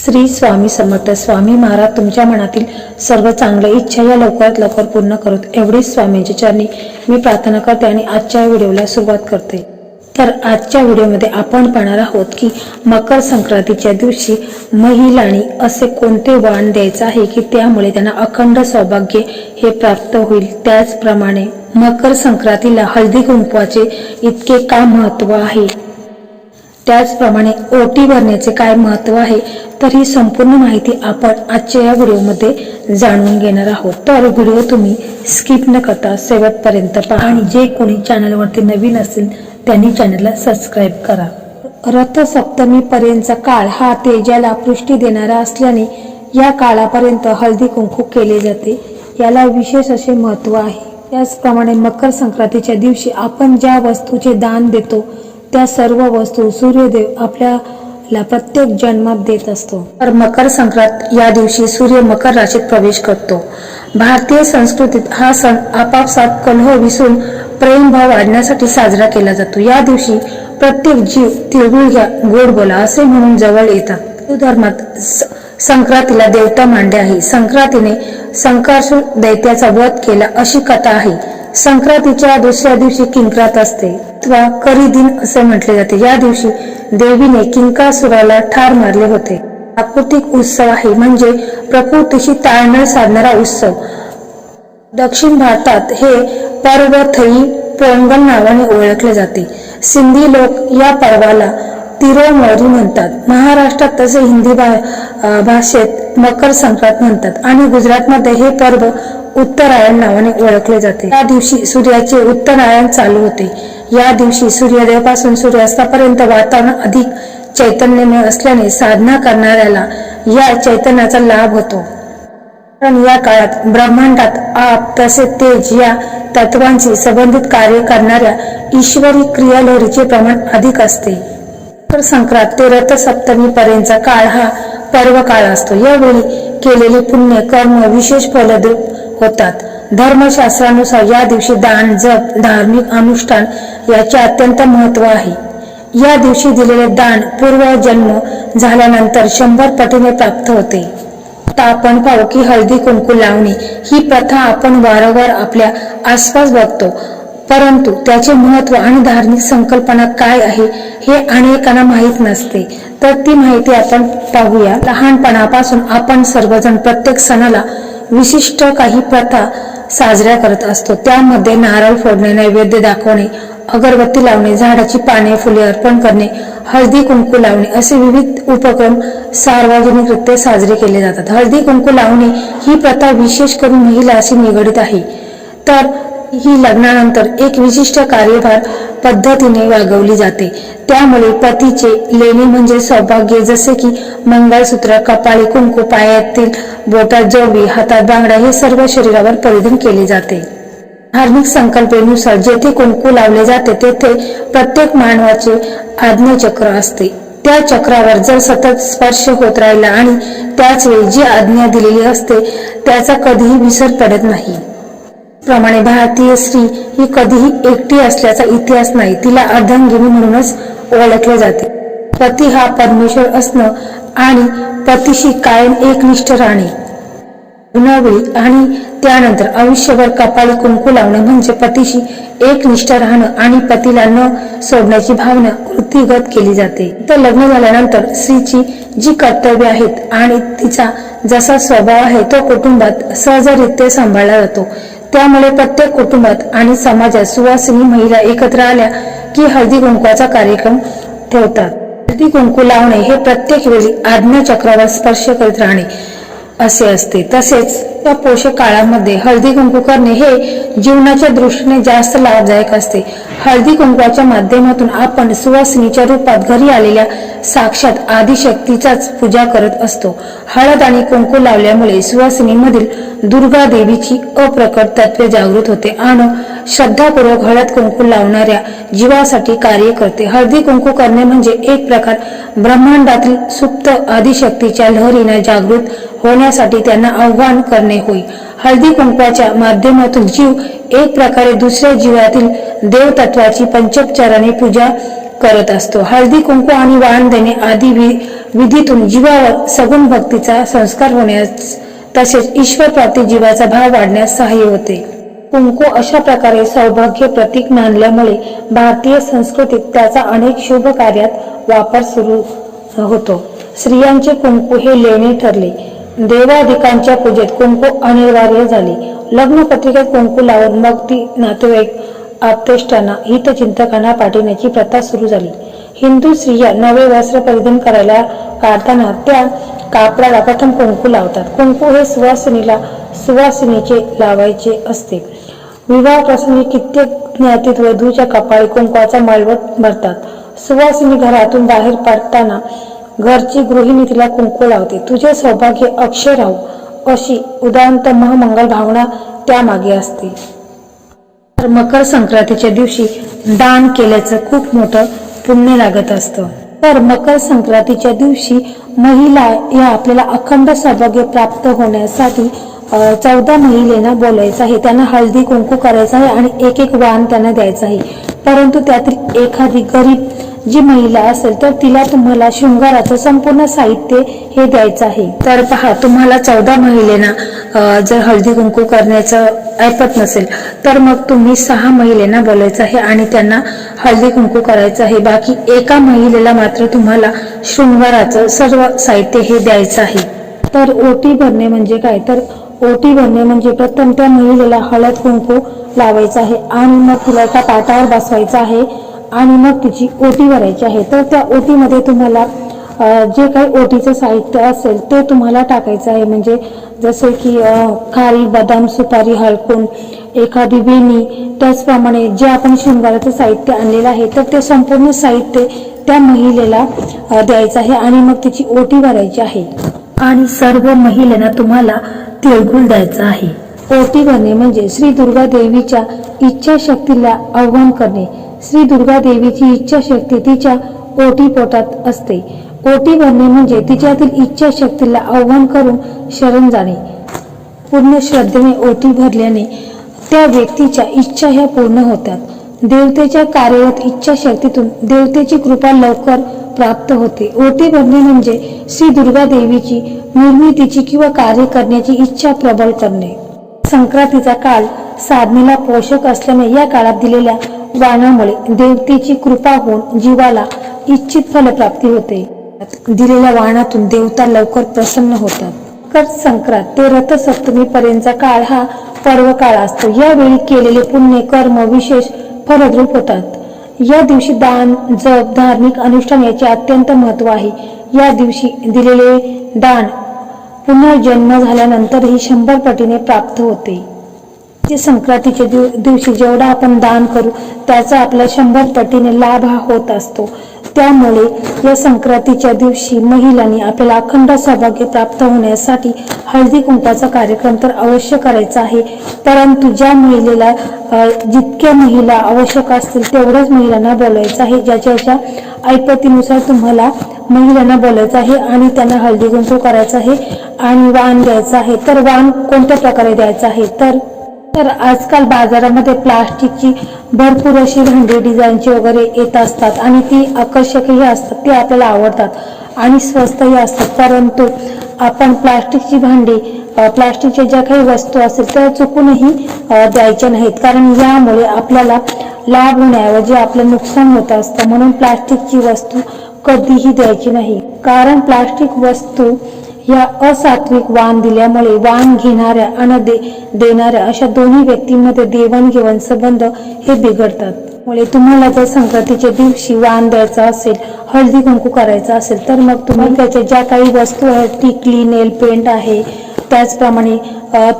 श्री स्वामी समर्थ. स्वामी महाराज तुमच्या मनातील सर्व चांगल्या इच्छा या लवकरात लवकर पूर्ण करत. एवढीच स्वामींच्या चरणी मी प्रार्थना करते आणि आजच्या व्हिडिओला सुरुवात करते. तर आजच्या व्हिडिओमध्ये आपण पाहणार आहोत की मकर संक्रांतीच्या दिवशी महिलांनी असे कोणते वाण द्यायचं आहे की त्यामुळे त्यांना अखंड सौभाग्य हे प्राप्त होईल? त्याचप्रमाणे मकर संक्रांतीला हळदी कुंकवाचे इतके का महत्त्व आहे? त्याचप्रमाणे ओटी भरण्याचे काय महत्त्व आहे तर ही संपूर्ण माहिती आपण आजच्या या व्हिडिओमध्ये जाणून घेणार आहोत. तर व्हिडिओ तुम्ही स्किप न करता शेवटपर्यंत पहा. आणि जे कोणी चॅनलवरती नवीन असेल त्यांनी चॅनलला सबस्क्राईब करा. रथसप्तमीपर्यंतचा काळ हा तेजाला पुष्टी देणारा असल्याने या काळापर्यंत हळदी कुंकू केले जाते. याला विशेष असे महत्त्व आहे. त्याचप्रमाणे मकर संक्रांतीच्या दिवशी आपण ज्या वस्तूचे दान देतो त्या सर्व वस्तू सूर्यदेव आपल्याला प्रत्येक जन्मात देत असतो. तर मकर संक्रांत या दिवशी सूर्य मकर राशीत प्रवेश करतो. भारतीय संस्कृतीत हा सण आपापसात कलह विसरून प्रेमभाव वाढण्यासाठी साजरा केला जातो. या दिवशी प्रत्येक जीव तिळगुळ घ्या गोड बोला असे म्हणून जवळ येतात. हिंदू धर्मात संक्रांतीला देवता मांडले आहे. संक्रांतीने संकासुर दैत्याचा वध केला अशी कथा आहे. संक्रांतीच्या दुसऱ्या दिवशी किंक्रात असते. किंवा करी दिन असे म्हटले जाते. या दिवशी देवीने किंकासुराला ठार मारले होते. प्राकृतिक उत्सव आहे. म्हणजे प्रकृतीशी ताळमेळ साधणारा उत्सव. दक्षिण भारतात हे पर्व थई पोंगल नावाने ओळखले जाते. सिंधी लोक या पर्वाला तिरोमरी म्हणतात. महाराष्ट्रात तसे हिंदी भा भाषेत मकर संक्रांत म्हणतात. आणि गुजरातमध्ये हे पर्व उत्तरायण नावाने ओळखले जाते. या दिवशी सूर्याचे उत्तरायण चालू होते. या दिवशी सूर्योदयापासून सूर्यास्तापर्यंत वातावरण अधिक चैतन्यमय असल्याने साधना करणाऱ्याला या चैतन्याचा लाभ होतो. कारण या काळात ब्रह्मांडात आप तसे तेज या तत्वांशी संबंधित कार्य करणाऱ्या ईश्वरी क्रियालोरीचे प्रमाण अधिक असते. मकर संक्रांत ते रथसप्तमी पर्यंतचा काळ हा पर्व काळ असतो. यावेळी केलेले पुण्य कर्म विशेष फलद्रूप होतात. धर्मशास्त्रानुसार या दिवशी दान जप धार्मिक अनुष्ठान याचे अत्यंत महत्त्व आहे. या दिवशी दिलेले दान पूर्व जन्म झाल्यानंतर शंभर पटीने प्राप्त होते. तापण आपण पाहू की हळदी कुंकू लावणे ही प्रथा आपण वारंवार आपल्या आसपास बघतो. परंतु त्याचे महत्त्व आणि धार्मिक संकल्पना काय आहे हे अनेकांना माहीत नसते. तर ती माहिती आपण पाहूया. लहानपणापासून आपण सर्वजण प्रत्येक सणाला विशिष्ट काही प्रथा साजऱ्या करत असतो. त्यामध्ये नारळ फोडणे नैवेद्य दाखवणे अगरबत्ती लावणे झाडाची पाने फुले अर्पण करणे हळदी कुंकू लावणे असे विविध उपक्रम सार्वजनिकरित्या साजरे केले जातात. हळदी कुंकू लावणे ही प्रथा विशेष करून महिलाशी निगडित आहे. तर ही लग्नानंतर एक विशिष्ट कार्यभार पद्धतीने वागवली जाते. त्यामुळे पतीचे लेणी म्हणजे सौभाग्य जसे की मंगळसूत्र कपाळी कुंकू पायातील बोटात जोवी हातात बांगड्या हे सर्व शरीरावर परिधान केले जाते. धार्मिक संकल्पनेनुसार जेथे कुंकू लावले जाते तेथे प्रत्येक मानवाचे आज्ञाचक्र असते. त्या चक्रावर जर सतत स्पर्श होत राहिला आणि त्याच वेळी जी आज्ञा दिलेली असते त्याचा कधीही विसर पडत नाही. प्रमाणे भारतीय स्त्री ही कधीही एकटी असल्याचा इतिहास नाही तिला अर्धांगिनी म्हणूनच ओळखले जाते. पती हा परमेश्वर असणं आणि पतीशी कायम एकनिष्ठ राहणे. लग्नावेळी आणि त्यानंतर आयुष्यभर कपाळी कुंकू लावणे म्हणजे पतीशी एकनिष्ठ राहणं आणि पतीला न सोडण्याची भावना वृत्तीगत केली जाते. तर लग्न झाल्यानंतर स्त्रीची जी कर्तव्य आहेत आणि तिचा जसा स्वभाव आहे तो कुटुंबात सहजरित्या सांभाळला जातो. त्यामुळे प्रत्येक कुटुंबात आणि समाजात सुवासिनी महिला एकत्र आल्या की हळदी कुंकवाचा कार्यक्रम ठेवतात. हळदी कुंकू लावणे हे प्रत्येक वेळी आज्ञाचक्रावर स्पर्श करीत राहणे. असे असते. तसेच या पोषक काळामध्ये हळदी कुंकू करणे हे जीवनाच्या दृष्टीने जास्त लाभदायक असते. हळदी कुंकवाच्या माध्यमातून आपण सुवासिनीच्या रूपात घरी आलेल्या साक्षात आदिशक्तीचाच पूजा करत असतो. हळद आणि कुंकू लावल्यामुळे सुवासिनीमधील दुर्गा देवीची अप्रकट तत्वे जागृत होते. आणि श्रद्धापूर्वक हळद कुंकू लावणाऱ्या जीवासाठी कार्य करते. हळदी कुंकू करणे म्हणजे एक प्रकार ब्रह्मांडातील सुप्त आदिशक्तीच्या लहरीने जागृत होण्यासाठी त्यांना आव्हान करणे होय. हळदी कुंकवाच्या माध्यमातून जीव एक प्रकारे दुसऱ्या जीवातील देवतत्वाची पंचोपचाराने पूजा करत असतो. हळदी कुंकू आणि वाण देणे आदी वि- विधीतून जीवावर सगुण भक्तीचा संस्कार होण्यास तसेच ईश्वर प्राप्ती जीवाचा भाव वाढण्यास सहाय्य होते. कुंकू अशा प्रकारे सौभाग्य प्रतीक मानल्यामुळे भारतीय संस्कृतीत त्याचा अनेक शुभ कार्यात वापर सुरू होतो. स्त्रियांचे कुंकू हे लेणे ठरले. देवाधिकांच्या पूजेत कुंकू अनिवार्य झाले. लग्न पत्रिकेत कुंकू लावून मग ती नातेवाईक आपतेष्टांना हितचिंतकांना पाठवण्याची प्रथा सुरू झाली. हिंदू स्त्रिया नवे वस्त्र परिधान करायला काढताना त्या कापडाला प्रथम कुंकू लावतात. कुंकू हे सुवासिनीला सुवासिनीचे लावायचे असते. विवाह प्रसंगी कित्येक ज्ञातीत वधूच्या कपाळी कुंकवाचा मालवट भरतात. सुवासिनी घरातून बाहेर पडताना घरची गृहिणी तिला कुंकू लावते. तुझे सौभाग्य अक्षय राहू अशी उदांत महामंगल भावना त्यामागे असते. तर मकर संक्रांतीच्या दिवशी दान केल्याचं खूप मोठं पुण्य लागत असतं. तर मकर संक्रांतीच्या दिवशी महिला या आपल्याला अखंड सौभाग्य प्राप्त होण्यासाठी चौदा महिलेना बोलायचं आहे. त्यांना हळदी कुंकू करायचं आहे आणि एक एक वाण त्यांना द्यायचं आहे. परंतु त्यातील एखादी गरीब जी महिला असेल तर तिला तुम्हाला शृंगाराचं संपूर्ण साहित्य हे द्यायचं आहे. तर पहा तुम्हाला चौदा महिलेना जर हळदी कुंकू करण्याचं ऐपत नसेल तर मग तुम्ही सहा महिलेना बोलायचं आहे आणि त्यांना हळदी कुंकू करायचं आहे. बाकी एका महिलेला मात्र तुम्हाला शृंगाराचं सर्व साहित्य हे द्यायचं आहे. तर ओटी भरणे म्हणजे काय? तर ओटी भरणे म्हणजे प्रथम त्या महिलेला हळद कुंकू लावायचं आहे आणि मग तिला एका पाटावर बसवायचं आहे आणि मग तिची ओटी भरायची आहे. तर त्या ओटीमध्ये तुम्हाला जे काही ओटीचं साहित्य असेल ते तुम्हाला टाकायचं आहे. म्हणजे जसे की खारी बदाम सुपारी हळकून एखादी वेणी त्याचप्रमाणे जे आपण शृंगाराचं साहित्य आणलेलं आहे तर ते संपूर्ण साहित्य त्या महिलेला द्यायचं आहे आणि मग तिची ओटी भरायची आहे. आणि सर्व महिलांना तुम्हाला तिळगुळ द्यायचा आहे. ओटी भरणे म्हणजे श्री दुर्गा देवीच्या इच्छाशक्तीला आव्हान करणे. श्री दुर्गा देवीची इच्छाशक्ती तिच्या ओटी पोटात असते. ओटी भरणे म्हणजे तिच्यातील इच्छाशक्तीला आव्हान करून शरण जाणे. पूर्ण श्रद्धेने ओटी भरल्याने त्या व्यक्तीच्या इच्छा ह्या पूर्ण होतात. देवतेच्या कार्यरत इच्छाशक्तीतून देवतेची कृपा लवकर प्राप्त होते. ओटी भरणे म्हणजे श्री दुर्गा देवीची निर्मितीची किंवा कार्य करण्याची इच्छा प्रबळ करणे. संक्रांतीचा काळ साधनेला पोषक असल्याने या काळात दिलेल्या वाणामुळे देवतेची कृपा होऊन जीवाला इच्छित फलप्राप्ती होते. दिलेल्या वाहनातून देवता लवकर प्रसन्न होतात. मकर संक्रांत ते रथसप्तमी पर्यंतचा काळ हा पर्व काळ असतो. यावेळी केलेले पुण्य कर्म विशेष फलद्रूप होतात. या दिवशी दान जप धार्मिक अनुष्ठान याचे अत्यंत महत्त्व आहे. या दिवशी दिलेले दान पुन्हा जन्म झाल्यानंतरही शंभर पटीने प्राप्त होते. जे संक्रांतीच्या दिव- दिवशी जेवढा आपण दान करू त्याचा आपला शंभर पटीने लाभ हा होत असतो. त्यामुळे या संक्रांतीच्या दिवशी महिलांनी आपल्याला अखंड सौभाग्य प्राप्त होण्यासाठी हळदी कुंकाचा कार्यक्रम तर अवश्य करायचा आहे. परंतु ज्या महिलेला जितक्या महिला आवश्यक असतील तेवढ्याच महिलांना बोलायचं आहे. ज्याच्याच्या ज्याच्या ऐपतीनुसार तुम्हाला महिलांना बोलायचं आहे आणि त्यांना हळदी कुंकू करायचं आहे आणि वाण द्यायचं आहे. तर वाण कोणत्या प्रकारे द्यायचं आहे? तर तर आजकाल बाजारामध्ये प्लास्टिकची भरपूर अशी भांडी डिझाईनची वगैरे येत असतात आणि ती आकर्षकही असतात ती आपल्याला आवडतात आणि स्वस्तही असतात. परंतु आपण प्लास्टिकची भांडी प्लास्टिकच्या ज्या काही वस्तू असेल त्या चुकूनही द्यायच्या नाहीत. कारण यामुळे आपल्याला लाभ होण्याऐवजी आपलं नुकसान होत असतं. म्हणून प्लास्टिकची वस्तू कधीही द्यायची नाही. कारण प्लास्टिक वस्तू या असात्विक वाण दिल्यामुळे वाण घेणाऱ्या आणि दे देणाऱ्या अशा दोन्ही व्यक्तींमध्ये देवाणघेवाण संबंध हे बिघडतात. मुळे तुम्हाला जर संक्रांतीच्या दिवशी वाण द्यायचा असेल हळदी कुंकू करायचा असेल तर मग तुम्ही त्याच्या ज्या काही वस्तू आहेत टिकली नेल पेंट आहे त्याचप्रमाणे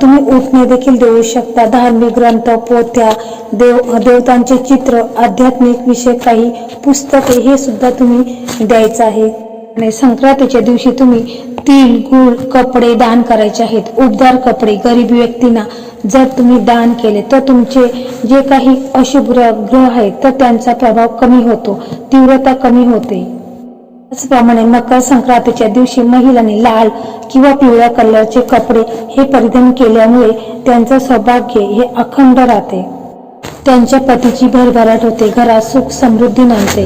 तुम्ही उठणे देखील देऊ शकता. धार्मिक ग्रंथ पोथ्या देव देवतांचे चित्र आध्यात्मिक विषय काही पुस्तके हे सुद्धा तुम्ही द्यायचं आहे. आणि संक्रांतीच्या दिवशी तुम्ही तीन गुळ कपडे दान करायचे आहेत. उबदार कपडे गरीब व्यक्तींना जर तुम्ही दान केले तर तुमचे जे काही अशुभ ग्रह ग्रह आहेत तर त्यांचा प्रभाव कमी होतो तीव्रता कमी होते. त्याचप्रमाणे मकर संक्रांतीच्या दिवशी महिलांनी लाल किंवा पिवळ्या कलरचे कपडे हे परिधान केल्यामुळे त्यांचं सौभाग्य हे अखंड राहते. त्यांच्या पतीची भरभराट होते घरात सुख समृद्धी नांदते